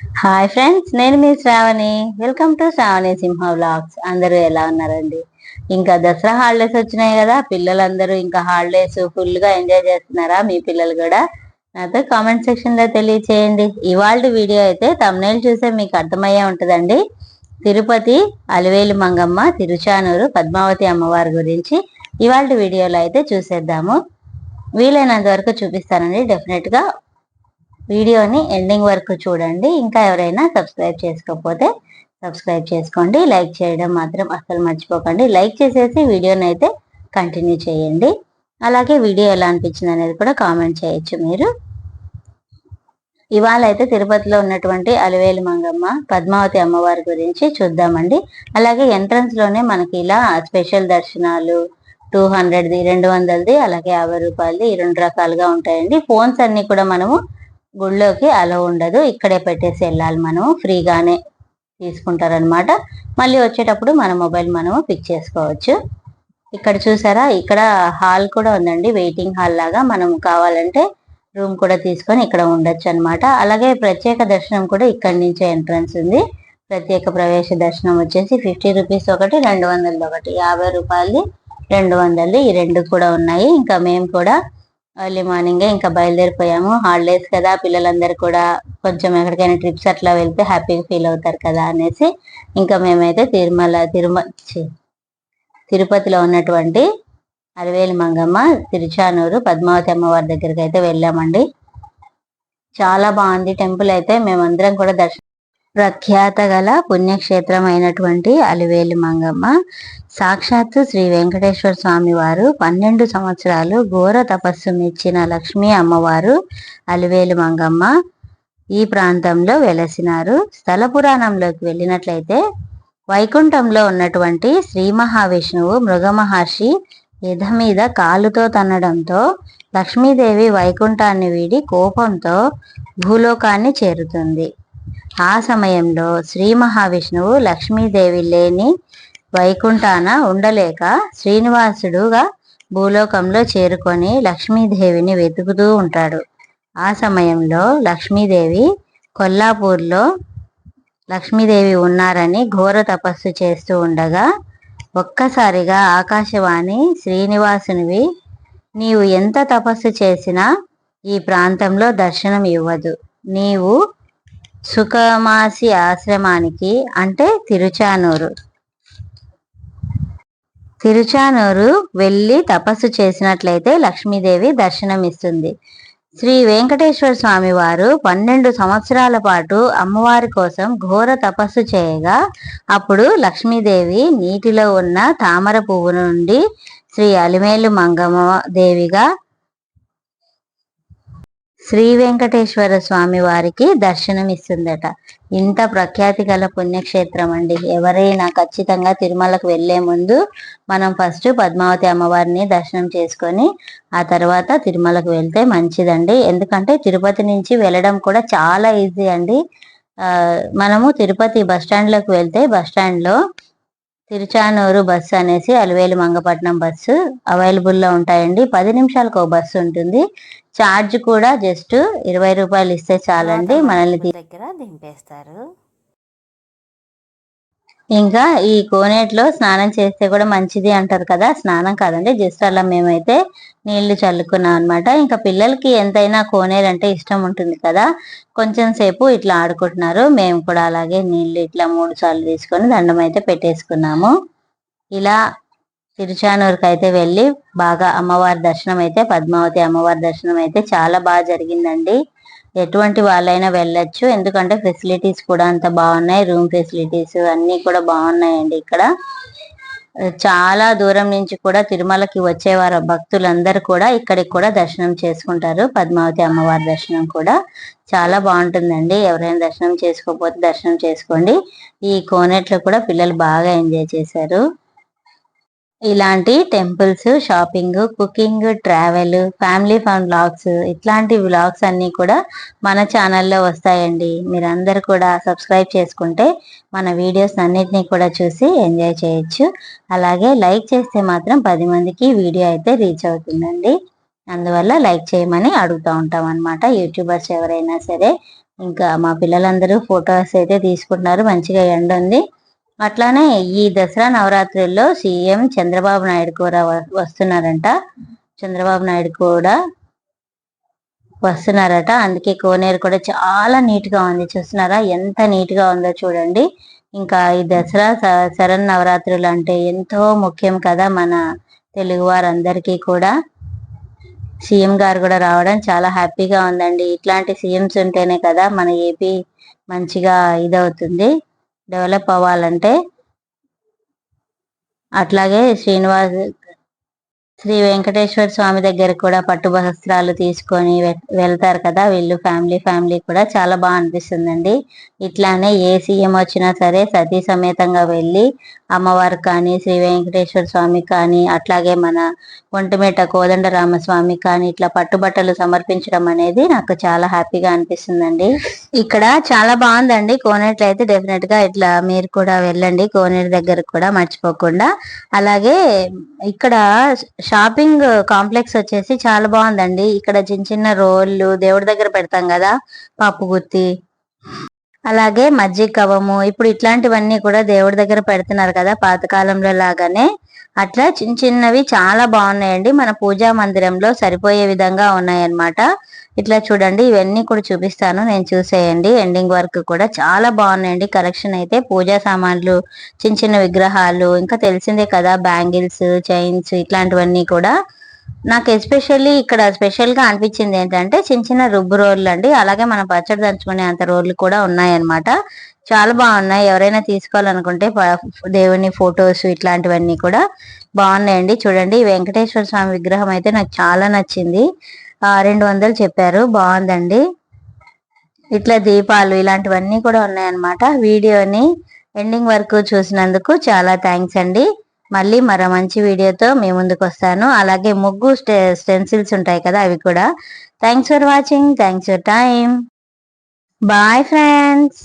Hi friends నేను మీ Sravani. Welcome to Sravani Simha vlogs అందరూ ఎలా ఉన్నారండి? ఇంకా దసరా హాలిడేస్ వచ్చినాయి కదా పిల్లలందరూ ఇంకా హాలిడేస్ ఫుల్గా ఎంజాయ్ చేస్తున్నారా మీ పిల్లలు కూడా? నాతో కామెంట్ సెక్షన్లో తెలియచేయండి. ఇవాళ వీడియో అయితే తమ్నేల్ చూసే మీకు అర్థమయ్యే ఉంటుందండి. తిరుపతి అలివేలు మంగమ్మ తిరుచానూరు పద్మావతి అమ్మవారి గురించి ఇవాళ వీడియోలో అయితే చూసేద్దాము. వీలైనంత వరకు చూపిస్తానండి. డెఫినెట్గా వీడియోని ఎండింగ్ వరకు చూడండి. ఇంకా ఎవరైనా సబ్స్క్రైబ్ చేసుకోకపోతే సబ్స్క్రైబ్ చేసుకోండి. లైక్ చేయడం మాత్రం అస్సలు మర్చిపోకండి. లైక్ చేసేసి వీడియోని అయితే కంటిన్యూ చేయండి. అలాగే వీడియో ఎలా అనిపించింది అనేది కూడా కామెంట్ చేయొచ్చు మీరు. ఇవాళ అయితే తిరుపతిలో ఉన్నటువంటి అలివేలు మంగమ్మ పద్మావతి అమ్మవారి గురించి చూద్దామండి. అలాగే ఎంట్రన్స్లోనే మనకి ఇలా స్పెషల్ దర్శనాలు టూ హండ్రెడ్ది రెండు వందలది అలాగే యాభై రూపాయలది ఈ రెండు రకాలుగా ఉంటాయండి. ఫోన్స్ అన్ని కూడా మనము గుళ్ళోకి అలో ఉండదు. ఇక్కడే పెట్టేసి వెళ్ళాలి మనము ఫ్రీగానే తీసుకుంటారనమాట మళ్ళీ వచ్చేటప్పుడు మన మొబైల్ మనము పిక్ చేసుకోవచ్చు. ఇక్కడ చూసారా? ఇక్కడ హాల్ కూడా ఉందండి. వెయిటింగ్ హాల్ లాగా మనం కావాలంటే రూమ్ కూడా తీసుకొని ఇక్కడ ఉండొచ్చు అనమాట అలాగే ప్రత్యేక దర్శనం కూడా ఇక్కడ నుంచే ఎంట్రన్స్ ఉంది. ప్రత్యేక ప్రవేశ దర్శనం వచ్చేసి ఫిఫ్టీ రూపీస్ ఒకటి రెండు వందలది ఒకటి. యాభై రూపాయలది రెండు వందలది. ఈ రెండు కూడా ఉన్నాయి. ఇంకా మేము కూడా ఎర్లీ మార్నింగ్ ఇంకా బయలుదేరిపోయాము. హాలిడేస్ కదా పిల్లలందరూ కూడా కొంచెం ఎక్కడికైనా ట్రిప్స్ అట్లా వెళ్తే హ్యాపీగా ఫీల్ అవుతారు కదా అనేసి ఇంకా మేమైతే తిరుమల తిరుమ తిరుపతిలో ఉన్నటువంటి అరవేలి మంగమ్మ తిరుచానూరు పద్మావతి అమ్మవారి దగ్గరికి అయితే వెళ్ళామండి. చాలా బాగుంది టెంపుల్ అయితే. మేమందరం కూడా దర్శనం ప్రఖ్యాత గల పుణ్యక్షేత్రం అయినటువంటి అలివేలు మంగమ్మ సాక్షాత్తు శ్రీ వెంకటేశ్వర స్వామి వారు పన్నెండు సంవత్సరాలు ఘోర తపస్సు మెచ్చిన లక్ష్మీ అమ్మవారు అలివేలు మంగమ్మ ఈ ప్రాంతంలో వెలసినారు. స్థల పురాణంలోకి వెళ్ళినట్లయితే వైకుంఠంలో ఉన్నటువంటి శ్రీ మహావిష్ణువు మృగమహర్షి ఎధ మీద కాలుతో తన్నడంతో లక్ష్మీదేవి వైకుంఠాన్ని వీడి కోపంతో భూలోకాన్ని చేరుతుంది. ఆ సమయంలో శ్రీ మహావిష్ణువు లక్ష్మీదేవి లేని వైకుంఠాన ఉండలేక శ్రీనివాసుడుగా భూలోకంలో చేరుకొని లక్ష్మీదేవిని వెతుకుతూ ఉంటాడు. ఆ సమయంలో లక్ష్మీదేవి కొల్లాపూర్లో లక్ష్మీదేవి ఉన్నారని ఘోర తపస్సు చేస్తూ ఉండగా ఒక్కసారిగా ఆకాశవాణి శ్రీనివాసునివి నీవు ఎంత తపస్సు చేసినా ఈ ప్రాంతంలో దర్శనం ఇవ్వదు నీవు సుఖమాసి ఆశ్రమానికి అంటే తిరుచానూరు. తిరుచానూరు వెళ్ళి తపస్సు చేసినట్లయితే లక్ష్మీదేవి దర్శనమిస్తుంది. శ్రీ వెంకటేశ్వర స్వామి వారు పన్నెండు సంవత్సరాల పాటు అమ్మవారి కోసం ఘోర తపస్సు చేయగా అప్పుడు లక్ష్మీదేవి నీటిలో ఉన్న తామర పువ్వు నుండి శ్రీ అలిమేలు మంగమ్మ దేవిగా శ్రీ వెంకటేశ్వర స్వామి వారికి దర్శనం ఇస్తుందట ఇంత ప్రఖ్యాతి గల పుణ్యక్షేత్రం అండి ఎవరైనా ఖచ్చితంగా తిరుమలకు వెళ్ళే ముందు మనం ఫస్ట్ పద్మావతి అమ్మవారిని దర్శనం చేసుకొని ఆ తర్వాత తిరుమలకు వెళ్తే మంచిదండి. ఎందుకంటే తిరుపతి నుంచి వెళ్ళడం కూడా చాలా ఈజీ అండి. మనము తిరుపతి బస్ స్టాండ్లోకి వెళ్తే బస్ స్టాండ్లో తిరుచానూరు బస్సు అనేసి అలివేలు మంగపట్నం బస్సు అవైలబుల్లో ఉంటాయండి. పది నిమిషాలకు ఒక బస్సు ఉంటుంది. ఛార్జ్ కూడా జస్ట్ ఇరవై రూపాయలు ఇస్తే చాలండి. మనల్ని దగ్గర దింపేస్తారు. ఇంకా ఈ కోనేట్లో స్నానం చేస్తే కూడా మంచిది అంటారు కదా. స్నానం కాదండి జస్ట్ అలా మేమైతే నీళ్ళు చల్లుకున్నాం అనమాట ఇంకా పిల్లలకి ఎంతైనా కోనేరు అంటే ఇష్టం ఉంటుంది కదా. కొంచెం సేపు ఇట్లా ఆడుకుంటున్నారు. మేము కూడా అలాగే నీళ్ళు ఇట్లా మూడు సార్లు తీసుకొని దండం అయితే పెట్టేసుకున్నాము. ఇలా తిరుచానూరుకి అయితే వెళ్ళి బాగా అమ్మవారి దర్శనం అయితే పద్మావతి అమ్మవారి దర్శనం అయితే చాలా బాగా జరిగిందండి. ఎటువంటి వాళ్ళైనా వెళ్ళొచ్చు. ఎందుకంటే ఫెసిలిటీస్ కూడా అంత బాగున్నాయి. రూమ్ ఫెసిలిటీస్ అన్ని కూడా బాగున్నాయండి ఇక్కడ. చాలా దూరం నుంచి కూడా తిరుమలకి వచ్చేవారు భక్తులందరూ కూడా ఇక్కడికి కూడా దర్శనం చేసుకుంటారు. పద్మావతి అమ్మవారి దర్శనం కూడా చాలా బాగుంటుందండి. ఎవరైనా దర్శనం చేసుకోకపోతే దర్శనం చేసుకోండి. ఈ కోనేట్లో కూడా పిల్లలు బాగా ఎంజాయ్ చేశారు. ఇలాంటి temples shopping cooking travel family fun blogs ఇట్లాంటి వ్లాగ్స్ అన్నీ కూడా మన ఛానల్లో వస్తాయండి. మీరందరూ కూడా సబ్స్క్రైబ్ చేసుకుంటే మన వీడియోస్ అన్నిటినీ కూడా చూసి ఎంజాయ్ చేయొచ్చు. అలాగే లైక్ చేస్తే మాత్రం పది మందికి వీడియో అయితే రీచ్ అవుతుందండి. అందువల్ల లైక్ చేయమని అడుగుతూ ఉంటాం అనమాట యూట్యూబర్స్ ఎవరైనా సరే. ఇంకా మా పిల్లలందరూ ఫొటోస్ అయితే తీసుకుంటున్నారు. మంచిగా ఎండ ఉంది అట్లానే ఈ దసరా నవరాత్రుల్లో సీఎం చంద్రబాబు నాయుడు కూడా వస్తున్నారంట. చంద్రబాబు నాయుడు కూడా వస్తున్నారట. అందుకే కోనేరు కూడా చాలా నీట్గా ఉంది. చూస్తున్నారా? ఎంత నీట్గా ఉందో చూడండి. ఇంకా ఈ దసరా శరణ్ నవరాత్రులు అంటే ఎంతో ముఖ్యం కదా మన తెలుగు వారందరికీ కూడా. సీఎం గారు కూడా రావడం చాలా హ్యాపీగా ఉందండి. ఇట్లాంటి సీఎంస్ ఉంటేనే కదా మన ఏపీ మంచిగా ఇదవుతుంది. డెవలప్ అవ్వాలంటే అట్లాగే శ్రీనివాస్ శ్రీ వెంకటేశ్వర స్వామి దగ్గర కూడా పట్టు వస్త్రాలు తీసుకొని వె- వెళ్తారు కదా వీళ్ళు. ఫ్యామిలీ ఫ్యామిలీ కూడా చాలా బాగా అనిపిస్తుందండి. ఇట్లానే ఏ సీఎం వచ్చినా సరే సతీ సమేతంగా వెళ్ళి అమ్మవారు కానీ శ్రీ వెంకటేశ్వర స్వామి కానీ అట్లాగే మన ఒంటిమేట కోదండరామస్వామి కానీ ఇట్లా పట్టుబట్టలు సమర్పించడం అనేది నాకు చాలా హ్యాపీగా అనిపిస్తుందండి. ఇక్కడ చాలా బాగుందండి. కోనేట్లో అయితే డెఫినెట్గా ఇట్లా మీరు కూడా వెళ్ళండి. కోనేరు దగ్గర కూడా మర్చిపోకుండా. అలాగే ఇక్కడ షాపింగ్ కాంప్లెక్స్ వచ్చేసి చాలా బాగుందండి. ఇక్కడ చిన్న చిన్న రోళ్ళు దేవుడి దగ్గర పెడతాం కదా పప్పు గుత్తి. అలాగే మజ్జిగ కవము ఇప్పుడు ఇట్లాంటివన్నీ కూడా దేవుడి దగ్గర పెడుతున్నారు కదా పాతకాలంలో లాగానే. అట్లా చిన్న చిన్నవి చాలా బాగున్నాయండి. మన పూజా మందిరంలో సరిపోయే విధంగా ఉన్నాయన్నమాట. ఇట్లా చూడండి ఇవన్నీ కూడా చూపిస్తాను. నేను చూసేయండి. ఎండింగ్ వర్క్ కూడా చాలా బాగున్నాయండి. కలెక్షన్ అయితే పూజా సామాన్లు చిన్న చిన్న విగ్రహాలు ఇంకా తెలిసిందే కదా బ్యాంగిల్స్ చైన్స్ ఇట్లాంటివన్నీ కూడా. నాకు ఎస్పెషల్లీ ఇక్కడ స్పెషల్గా అనిపించింది ఏంటంటే చిన్న చిన్న రుబ్బు రోళ్ళు అండి అలాగే మనం పచ్చడి దంచుకునే అంత రోళ్ళు కూడా ఉన్నాయన్నమాట. చాలా బాగున్నాయి. ఎవరైనా తీసుకోవాలనుకుంటే దేవుని ఫొటోస్ ఇట్లాంటివన్నీ కూడా బాగున్నాయండి. చూడండి వెంకటేశ్వర స్వామి విగ్రహం అయితే నాకు చాలా నచ్చింది. ఆ రెండు వందలు చెప్పారు. బాగుందండి. ఇట్లా దీపాలు ఇలాంటివన్నీ కూడా ఉన్నాయన్నమాట. వీడియోని ఎండింగ్ వరకు చూసినందుకు చాలా థ్యాంక్స్ అండి. మళ్ళీ మరో మంచి వీడియోతో మీ ముందుకు వస్తాను. అలాగే ముగ్గు స్టెన్సిల్స్ ఉంటాయి కదా అవి కూడా. Thanks for watching. Thanks for time bye friends.